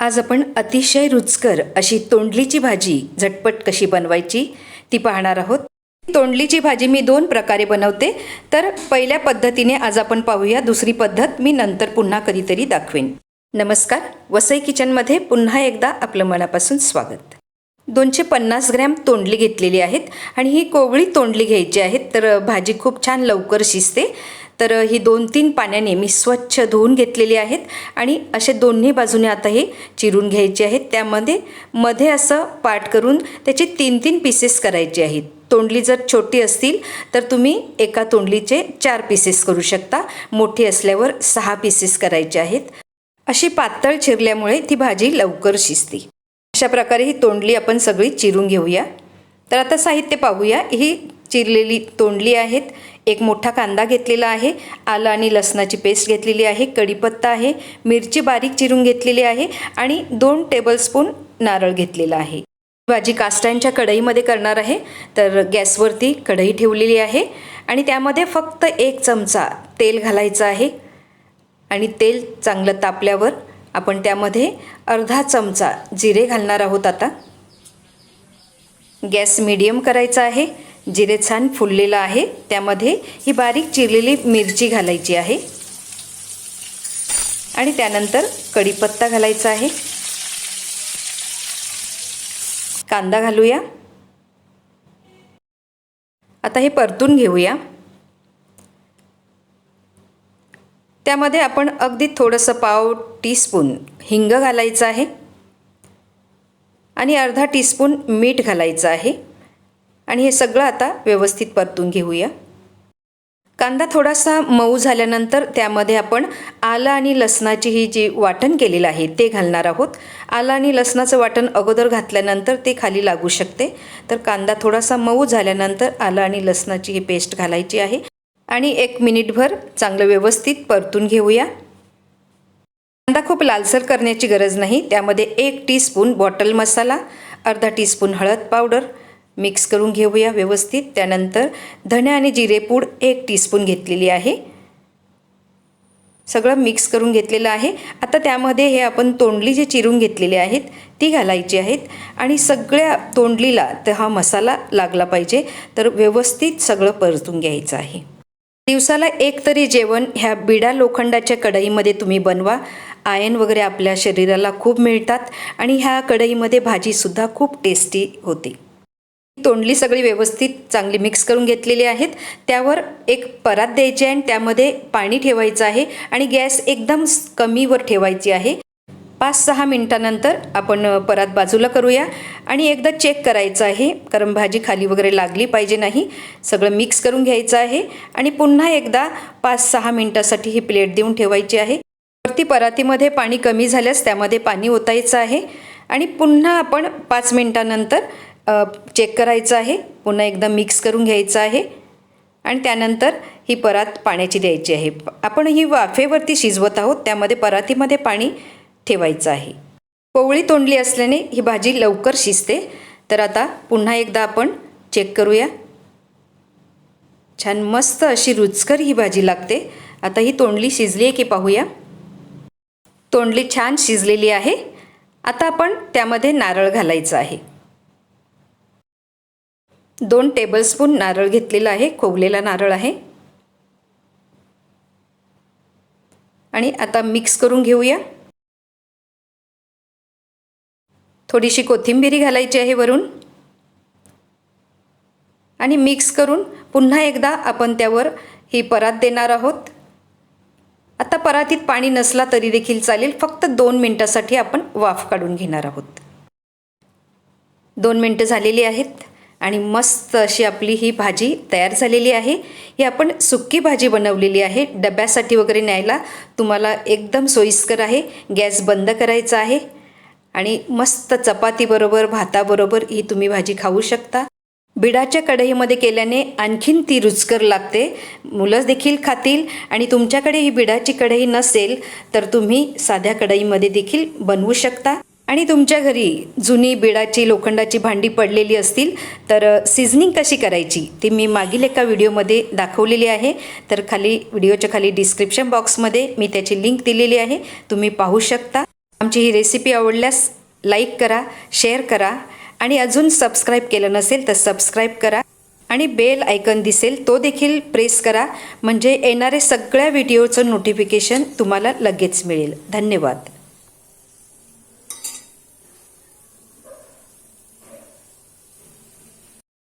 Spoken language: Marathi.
आज आपण अतिशय रुचकर अशी तोंडलीची भाजी झटपट कशी बनवायची ती पाहणार आहोत. तोंडलीची भाजी मी दोन प्रकारे बनवते. तर पहिल्या पद्धतीने आज आपण पाहूया. दुसरी पद्धत मी नंतर पुन्हा कधीतरी दाखवेन. नमस्कार. वसई किचनमध्ये पुन्हा एकदा आपलं मनापासून स्वागत. दोनशे पन्नास ग्रॅम तोंडली घेतलेली आहेत आणि ही कोवळी तोंडली घ्यायची आहेत तर भाजी खूप छान लवकर शिजते. तर ही दोन तीन पाण्याने मी स्वच्छ धुवून घेतलेली आहेत आणि असे दोन्ही बाजूने आता हे चिरून घ्यायचे आहेत. त्यामध्ये मध्ये असं पाट करून त्याचे तीन तीन पीसेस करायचे आहेत. तोंडली जर छोटी असतील तर तुम्ही एका तोंडलीचे चार पीसेस करू शकता. मोठी असल्यावर सहा पीसेस करायचे आहेत. अशी पातळ चिरल्यामुळे ती भाजी लवकर शिजते. अशा प्रकारे ही तोंडली आपण सगळी चिरून घेऊया. तर आता साहित्य पाहूया. ही चिरलेली तोंडली आहेत. एक मोठा कांदा घेतलेला आहे. आलं आणि लसणाची पेस्ट घेतलेली आहे. कढीपत्ता आहे. मिरची बारीक चिरून घेतलेली आहे. आणि दोन टेबलस्पून नारळ घेतलेला आहे. भाजी कास्टांच्या कढईमध्ये करणार आहे. तर गॅसवरती कढई ठेवलेली आहे. आणि त्यामध्ये फक्त एक चमचा तेल घालायचं आहे. आणि तेल चांगलं तापल्यावर आपण त्यामध्ये अर्धा चमचा जिरे घालणार आहोत आता. गॅस मिडियम करायचा आहे. जिरे छान फुललेलं आहे. त्यामध्ये ही बारीक चिरलेली मिरची घालायची आहे. आणि त्यानंतर कढीपत्ता घालायचा आहे. कांदा घालूया. आता हे परतून घेऊया. त्यामध्ये आपण अगदी थोडंसं पाव टीस्पून हिंग घालायचं आहे. आणि अर्धा टीस्पून मीठ घालायचं आहे. आणि हे सगळं आता व्यवस्थित परतून घेऊया. कांदा थोडासा मऊ झाल्यानंतर त्यामध्ये आपण आलं आणि लसणाची ही जी वाटण केलेलं आहे ते घालणार आहोत. आलं आणि लसणाचं वाटण अगोदर घातल्यानंतर ते खाली लागू शकते. तर कांदा थोडासा मऊ झाल्यानंतर आलं आणि लसणाची ही पेस्ट घालायची आहे. आणि एक मिनिटभर चांगलं व्यवस्थित परतून घेऊया. कांदा खूप लालसर करण्याची गरज नाही. त्यामध्ये एक टीस्पून बॉटल मसाला अर्धा टीस्पून हळद पावडर मिक्स करून घेऊया व्यवस्थित. त्यानंतर धणे आणि जिरेपूड एक टीस्पून घेतलेली आहे. सगळं मिक्स करून घेतलेलं आहे. आता त्यामध्ये हे आपण तोंडली जे चिरून घेतलेली आहेत ती घालायची आहेत. आणि सगळ्या तोंडलीला तर हा मसाला लागला पाहिजे. तर व्यवस्थित सगळं परतून घ्यायचं आहे. दिवसाला एक तरी जेवण ह्या बिडा लोखंडाच्या कढईमध्ये तुम्ही बनवा. आयन वगैरे आपल्या शरीराला खूप मिळतात आणि ह्या कढईमध्ये भाजीसुद्धा खूप टेस्टी होते. तोंडली सगळी व्यवस्थित चांगली मिक्स करून घेतलेली आहेत. त्यावर एक परात द्यायची आहे आणि त्यामध्ये पाणी ठेवायचं आहे आणि गॅस एकदम कमीवर ठेवायची आहे. पाच सहा मिनटानंतर आपण परात बाजूला करूया. आणि एकदा चेक करायचं आहे कारण भाजी खाली वगैरे लागली पाहिजे नाही. सगळं मिक्स करून घ्यायचं आहे. आणि पुन्हा एकदा पाच सहा मिनटासाठी ही प्लेट देऊन ठेवायची आहे. वरती परातीमध्ये पाणी कमी झाल्यास त्यामध्ये पाणी ओतायचं आहे. आणि पुन्हा आपण पाच मिनटानंतर चेक करायचं आहे. पुन्हा एकदा मिक्स करून घ्यायचं आहे. आणि त्यानंतर ही परात पाण्याची द्यायची आहे. आपण ही वाफेवरती शिजवत आहोत. त्यामध्ये परातीमध्ये पाणी ठेवायचं आहे. कोवळी तोंडली असल्याने ही भाजी लवकर शिजते. तर आता पुन्हा एकदा आपण चेक करूया. छान मस्त अशी रुचकर ही भाजी लागते. आता ही तोंडली शिजली आहे की पाहूया. तोंडली छान शिजलेली आहे. आता आपण त्यामध्ये नारळ घालायचं आहे. दोन टेबलस्पून नारळ घेतलेला आहे. खोवलेला नारळ आहे. आणि आता मिक्स करून घेऊया. थोडीशी कोथिंबिरी घालायची आहे वरून. आणि मिक्स करून पुन्हा एकदा आपण त्यावर ही परात देणार आहोत. आता परातीत पाणी नसला तरी देखील चालेल. फक्त दोन मिनटासाठी आपण वाफ काढून घेणार आहोत. दोन मिनटं झालेली आहेत आणि मस्त अशी आपली ही भाजी तयार झालेली आहे. ही आपण सुक्की भाजी बनवलेली आहे. डब्यासाठी वगैरे न्यायला तुम्हाला एकदम सोयीस्कर आहे. गॅस बंद करायचा आहे. आणि मस्त चपातीबरोबर भाताबरोबर ही तुम्ही भाजी खाऊ शकता. बिडाच्या कढईमध्ये केल्याने आणखीन ती रुचकर लागते. मुलं देखील खातील आणि तुमच्याकडे ही बिडाची कढई नसेल तर तुम्ही साध्या कढईमध्ये देखील बनवू शकता. आणि तुमच्या घरी जुनी बिडाची लोखंडाची भांडी पडलेली असतील तर सिझनिंग कशी करायची ती मी मागील एका व्हिडिओमध्ये दाखवलेली आहे. तर खाली व्हिडिओच्या खाली डिस्क्रिप्शन बॉक्समध्ये मी त्याची लिंक दिलेली आहे. तुम्ही पाहू शकता. आमची ही रेसिपी आवडल्यास लाईक करा शेअर करा आणि अजून सबस्क्राईब केलं नसेल तर सबस्क्राईब करा आणि बेल आयकन दिसेल तो देखील प्रेस करा. म्हणजे येणारे सगळ्या व्हिडिओचं नोटिफिकेशन तुम्हाला लगेच मिळेल. धन्यवाद.